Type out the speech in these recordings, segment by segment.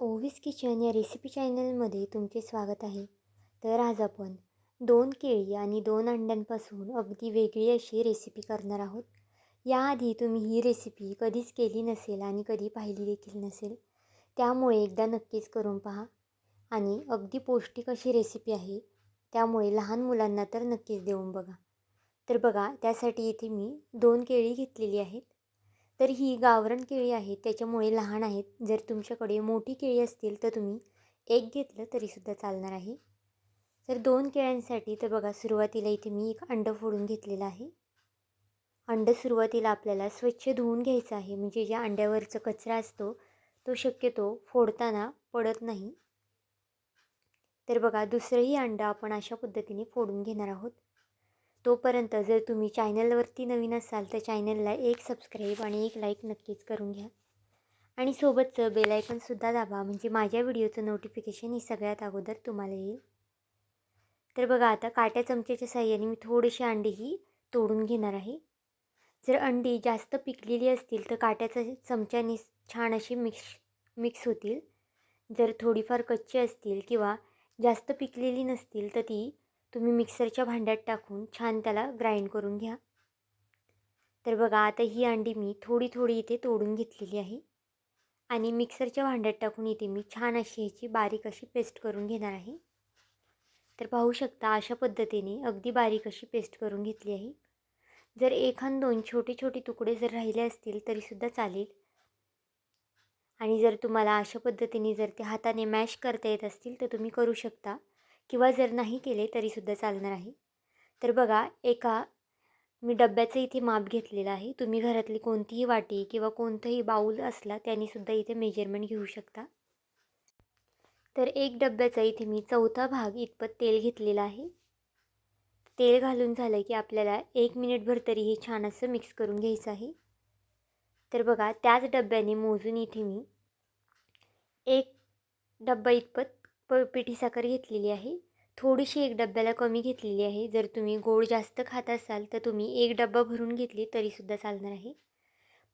Ovis kitchen या recipe चॅनलमध्ये तुमचे स्वागत आहे. तर आज आपण दोन केळी आणि दोन अंड्यांपासून अगदी वेगळी अशी रेसिपी करणार आहोत. याआधी तुम्ही ही रेसिपी कधीच केली नसेल आणि कधी पाहिली देखील नसेल त्यामुळे एकदा नक्कीच करून पहा. आणि अगदी पौष्टिक अशी रेसिपी आहे त्यामुळे लहान मुलांना तर नक्कीच देऊन बघा. तर बघा त्यासाठी इथे मी दोन केळी घेतलेली आहेत. तर ही गावरण केळी आहेत त्याच्यामुळे लहान आहेत. जर तुमच्याकडे मोठी केळी असतील तर तुम्ही एक घेतलं तरीसुद्धा चालणार आहे. तर दोन केळ्यांसाठी तर बघा सुरुवातीला इथे मी एक अंडं फोडून घेतलेलं आहे. अंडं सुरुवातीला आपल्याला स्वच्छ धुवून घ्यायचं आहे. म्हणजे ज्या अंड्यावरचा कचरा असतो तो शक्यतो फोडताना पडत नाही. तर बघा दुसरंही अंडं आपण अशा पद्धतीने फोडून घेणार आहोत. तोपर्यंत जर तुम्ही चॅनलवरती नवीन असाल तर चॅनलला एक सबस्क्राईब आणि एक लाईक नक्कीच करून घ्या. आणि सोबतचं बेलायकनसुद्धा दाबा म्हणजे माझ्या व्हिडिओचं नोटिफिकेशन ही सगळ्यात अगोदर तुम्हाला येईल. तर बघा आता काट्या चमच्याच्या साह्याने मी थोडीशी अंडीही तोडून घेणार आहे. जर अंडी जास्त पिकलेली असतील तर काट्याच्या चमच्याने छान अशी मिक्स मिक्स होतील. जर थोडीफार कच्ची असतील किंवा जास्त पिकलेली नसतील तर ती तुम्ही मिक्सरच्या भांड्यात टाकून छान त्याला ग्राइंड करून घ्या. तर बघा आता ही अंडी मी थोडी थोडी इथे तोडून घेतलेली आहे. आणि मिक्सरच्या भांड्यात टाकून इथे मी छान अशी ह्याची बारीक अशी पेस्ट करून घेणार आहे. तर पाहू शकता अशा पद्धतीने अगदी बारीक अशी पेस्ट करून घेतली आहे. जर एखाद दोन छोटे छोटे तुकडे जर राहिले असतील तरीसुद्धा चालेल. आणि जर तुम्हाला अशा पद्धतीने जर ते हाताने मॅश करता येत असतील तर तुम्ही करू शकता. किंवा जर नाही केले तरीसुद्धा चालणार आहे. तर बघा एका मी डब्याचं इथे माप घेतलेलं आहे. तुम्ही घरातली कोणतीही वाटी किंवा कोणतंही बाऊल असला त्यानेसुद्धा इथे मेजरमेंट घेऊ शकता. तर एक डब्याचा इथे मी चौथा भाग इतपत तेल घेतलेला आहे. तेल घालून झालं की आपल्याला एक मिनिटभर तरी हे छान असं मिक्स करून घ्यायचं आहे. तर बघा त्याच डब्याने मोजून इथे मी एक डब्बा इतपत प पिठी साखर घेतलेली आहे. थोडीशी एक डब्याला कमी घेतलेली आहे. जर तुम्ही गोड जास्त खात असाल तर तुम्ही एक डब्बा भरून घेतली तरीसुद्धा चालणार आहे.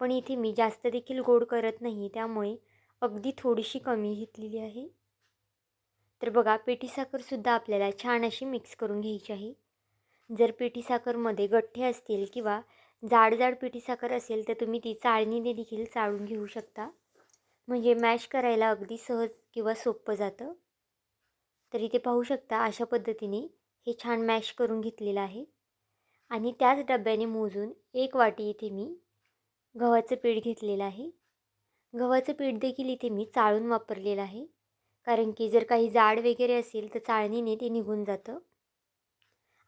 पण इथे मी जास्त देखील गोड करत नाही त्यामुळे अगदी थोडीशी कमी घेतलेली आहे. तर बघा पिठी साखरसुद्धा आपल्याला छान अशी मिक्स करून घ्यायची आहे. जर पिठी साखरमध्ये गठ्ठे असतील किंवा जाड जाड पिठी साखर असेल तर तुम्ही ती चाळणीने देखील चाळून घेऊ शकता. म्हणजे मॅश करायला अगदी सहज किंवा सोपं जातं. तर इथे पाहू शकता अशा पद्धतीने हे छान मॅश करून घेतलेलं आहे. आणि त्याच डब्याने मोजून एक वाटी इथे मी गव्हाचं पीठ घेतलेलं आहे. गव्हाचं पीठ देखील इथे मी चाळून वापरलेलं आहे. कारण की जर काही जाड वगैरे असेल तर चाळणीने ते निघून जातं.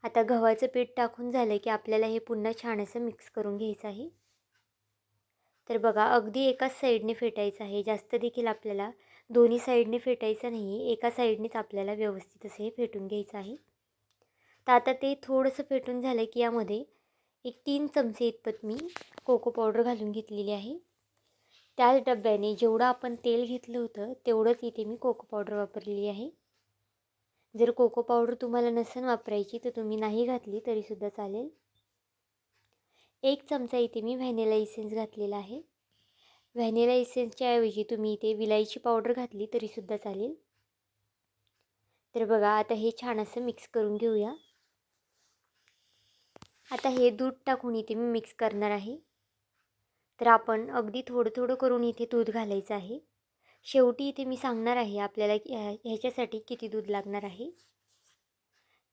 आता गव्हाचं पीठ टाकून झालं की आपल्याला हे पुन्हा छान असं मिक्स करून घ्यायचं आहे. तर बघा अगदी एकाच साईडने फेटायचं आहे. जास्त देखील आपल्याला दोन्ही साईडने फेटायचं नाही एका साईडनेच आपल्याला व्यवस्थित असं हे फेटून घ्यायचं आहे. तर आता ते थोडंसं फेटून झालं की यामध्ये एक तीन चमचे इतपत मी कोको पावडर घालून घेतलेली आहे. त्याच डब्याने जेवढं आपण तेल घेतलं होतं तेवढंच इथे मी कोको पावडर वापरलेली आहे. जर कोको पावडर तुम्हाला नसेल वापरायची तर तुम्ही नाही घातली तरीसुद्धा चालेल. एक चमचा इथे मी व्हॅनिला इसेन्स घातलेला आहे. व्हॅनिला इसेन्सच्या ऐवजी तुम्ही इथे विलायची पावडर घातली तरीसुद्धा चालेल. तर बघा आता हे छान असं मिक्स करून घेऊया. आता हे दूध टाकून इथे मी मिक्स करणार आहे. तर आपण अगदी थोडं थोडं करून इथे दूध घालायचं आहे. शेवटी इथे मी सांगणार आहे आपल्याला ह्याच्यासाठी किती दूध लागणार आहे.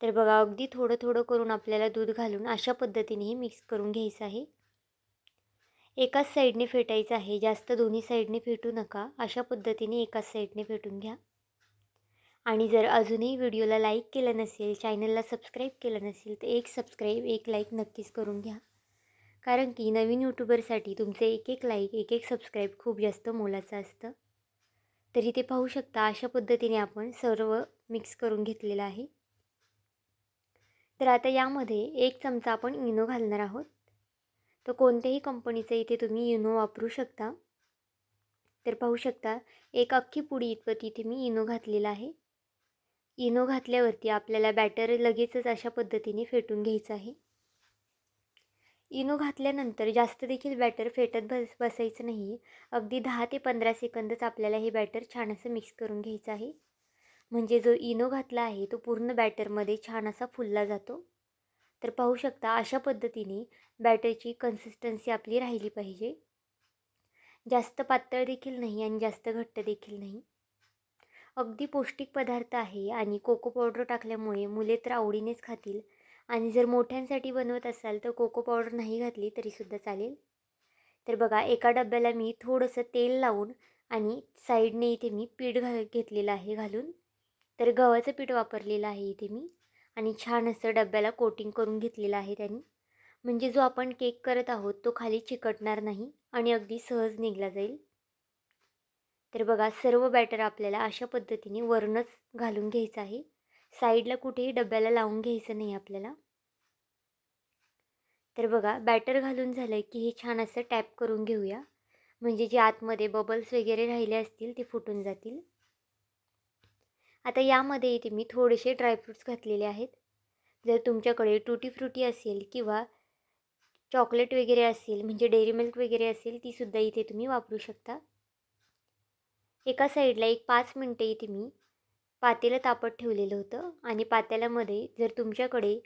तर बघा अगदी थोडं थोडं करून आपल्याला दूध घालून अशा पद्धतीने हे मिक्स करून घ्यायचं आहे. एकाच साईडने फेटायचं आहे. जास्त दोन्ही साईडने फेटू नका. अशा पद्धतीने एकाच साईडने फेटून घ्या. आणि जर अजूनही व्हिडिओला लाईक केलं नसेल चॅनलला सबस्क्राईब केलं नसेल तर एक सबस्क्राईब एक लाईक नक्कीच करून घ्या. कारण की नवीन यूट्यूबरसाठी तुमचे एक एक लाईक एक एक सबस्क्राईब खूप जास्त मोलाचं असतं. तरी ते पाहू शकता अशा पद्धतीने आपण सर्व मिक्स करून घेतलेलं आहे. तर आता यामध्ये एक चमचा आपण इनो घालणार आहोत. तर कोणत्याही कंपनीचं इथे तुम्ही इनो वापरू शकता. तर पाहू शकता एक अख्खी पुडी इतपत इथे मी इनो घातलेला आहे. इनो घातल्यावरती आपल्याला बॅटर लगेचच अशा पद्धतीने फेटून घ्यायचं आहे. इनो घातल्यानंतर जास्त देखील बॅटर फेटत बस बसायचं नाही. अगदी दहा ते पंधरा सेकंदच आपल्याला हे बॅटर छान असं मिक्स करून घ्यायचं आहे. म्हणजे जो इनो घातला आहे तो पूर्ण बॅटरमध्ये छान असा फुलला जातो. तर पाहू शकता अशा पद्धतीने बॅटरची कन्सिस्टन्सी आपली राहिली पाहिजे. जास्त पातळ देखील नाही आणि जास्त घट्ट देखील नाही. अगदी पौष्टिक पदार्थ आहे आणि कोको पावडर टाकल्यामुळे मुले तर आवडीनेच खातील. आणि जर मोठ्यांसाठी बनवत असाल तर कोको पावडर नाही घातली तरीसुद्धा चालेल. तर बघा एका डब्याला मी थोडंसं तेल लावून आणि साईडने इथे मी पीठ घा घेतलेलं आहे घालून. तर गव्हाचं पीठ वापरलेलं आहे इथे मी. आणि छान असं डब्याला कोटिंग करून घेतलेलं आहे त्यांनी. म्हणजे जो आपण केक करत आहोत तो खाली चिकटणार नाही आणि अगदी सहज निघला जाईल. तर बघा सर्व बॅटर आपल्याला अशा पद्धतीने वरूनच घालून घ्यायचं आहे. साईडला कुठेही डब्याला लावून घ्यायचं नाही आपल्याला. तर बघा बॅटर घालून झालं की हे छान असं टॅप करून घेऊया. म्हणजे जे आतमध्ये बबल्स वगैरे राहिले असतील ते फुटून जातील. आता यामध्ये इथे मी थोडेसे ड्रायफ्रूट्स घातलेले आहेत. जर तुमच्याकडे टुटी फ्रुटी असेल किंवा चॉकलेट वगैरे असेल म्हणजे डेअरी मिल्क वगैरे असेल तीसुद्धा इथे तुम्ही वापरू शकता. एका साईडला एक पाच मिनटं इथे मी पातेलं तापत ठेवलेलं होतं आणि पातेल्यामध्ये जर तुमच्याकडे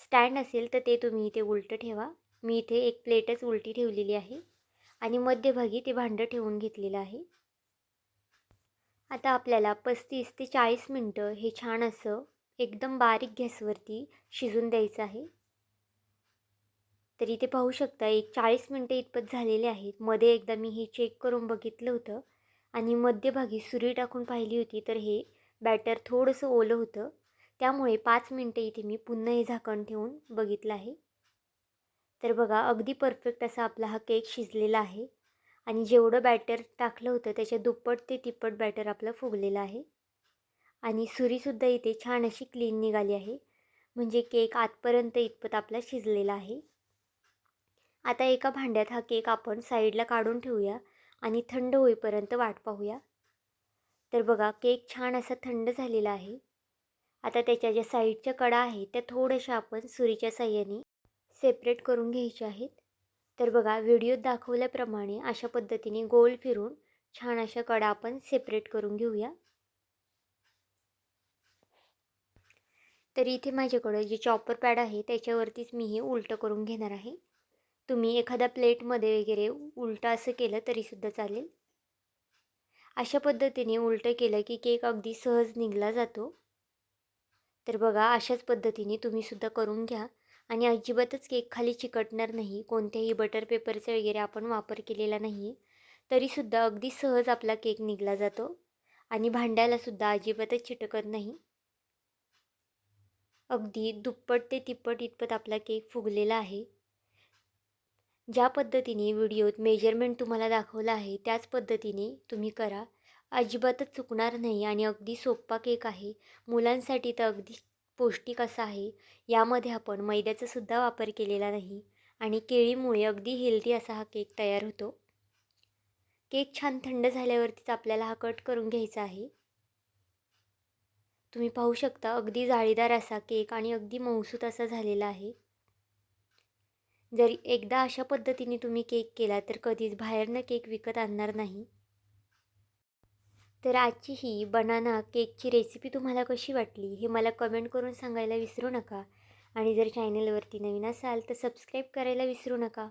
स्टँड असेल तर ते तुम्ही इथे उलटं ठेवा. मी इथे एक प्लेटच उलटी ठेवलेली आहे आणि मध्यभागी ते भांडं ठेवून घेतलेलं आहे. आता आपल्याला पस्तीस ते चाळीस मिनटं हे छान असं एकदम बारीक गॅसवरती शिजून द्यायचं आहे. तर इथे पाहू शकता एक चाळीस मिनटं इतपत झालेले आहेत. मध्ये एकदा मी हे चेक करून बघितलं होतं आणि मध्यभागी सुरी टाकून पाहिली होती तर हे बॅटर थोडंसं ओलं होतं. त्यामुळे पाच मिनटं इथे मी पुन्हा हे झाकण ठेवून बघितलं आहे. तर बघा अगदी परफेक्ट असा आपला हा केक शिजलेला आहे. आणि जेवढं बॅटर टाकलं होतं त्याच्या दुप्पट ते तिप्पट बॅटर आपलं फुगलेलं आहे. आणि सुरीसुद्धा इथे छान अशी क्लीन निघाली आहे. म्हणजे केक आतपर्यंत इतपत आपला शिजलेला आहे. आता एका भांड्यात हा केक आपण साईडला काढून ठेवूया आणि थंड होईपर्यंत वाट पाहूया. तर बघा केक छान असा थंड झालेला आहे. आता त्याच्या ज्या साईडच्या कडा आहेत त्या थोड्याशा आपण सुरीच्या साह्याने सेपरेट करून घ्यायच्या आहेत. तर बघा व्हिडिओत दाखवल्याप्रमाणे अशा पद्धतीने गोल फिरून छान अशा कडा आपण सेपरेट करून घेऊया. तर इथे माझ्याकडं जे चॉपर पॅड आहे त्याच्यावरतीच मी हे उलटं करून घेणार आहे. तुम्ही एखाद्या प्लेटमध्ये वगैरे उलटं असं केलं तरीसुद्धा चालेल. अशा पद्धतीने उलटं केलं की केक अगदी सहज निघला जातो. तर बघा अशाच पद्धतीने तुम्हीसुद्धा करून घ्या. आणि अजिबातच केक खाली चिकटणार नाही. कोणत्याही बटर पेपरचा वगैरे आपण वापर केलेला नाही. आहे तरीसुद्धा अगदी सहज आपला केक निघला जातो. आणि भांड्यालासुद्धा अजिबातच चिटकत नाही. अगदी दुप्पट ते तिप्पट इतपत आपला केक फुगलेला आहे. ज्या पद्धतीने व्हिडिओत मेजरमेंट तुम्हाला दाखवलं आहे त्याच पद्धतीने तुम्ही करा. अजिबातच चुकणार नाही आणि अगदी सोप्पा केक आहे. मुलांसाठी तर अगदी पौष्टिक असा आहे यामध्ये आपण मैद्याचासुद्धा वापर केलेला नाही आणि केळीमुळे अगदी हेल्दी असा हा केक तयार होतो. केक छान थंड झाल्यावरतीच आपल्याला हा कट करून घ्यायचा आहे. तुम्ही पाहू शकता अगदी जाळीदार असा केक आणि अगदी मौसूत असा झालेला आहे. जरी एकदा अशा पद्धतीने तुम्ही केक केला तर कधीच बाहेरनं केक विकत आणणार नाही. तर आजची ही बनाना केकची रेसिपी तुम्हाला कशी वाटली हे मला कमेंट करून सांगायला विसरू नका. आणि जर चॅनलवरती नवीन असाल तर सबस्क्राईब करायला विसरू नका.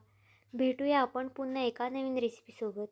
भेटूया आपण पुन्हा एका नवीन रेसिपीसोबत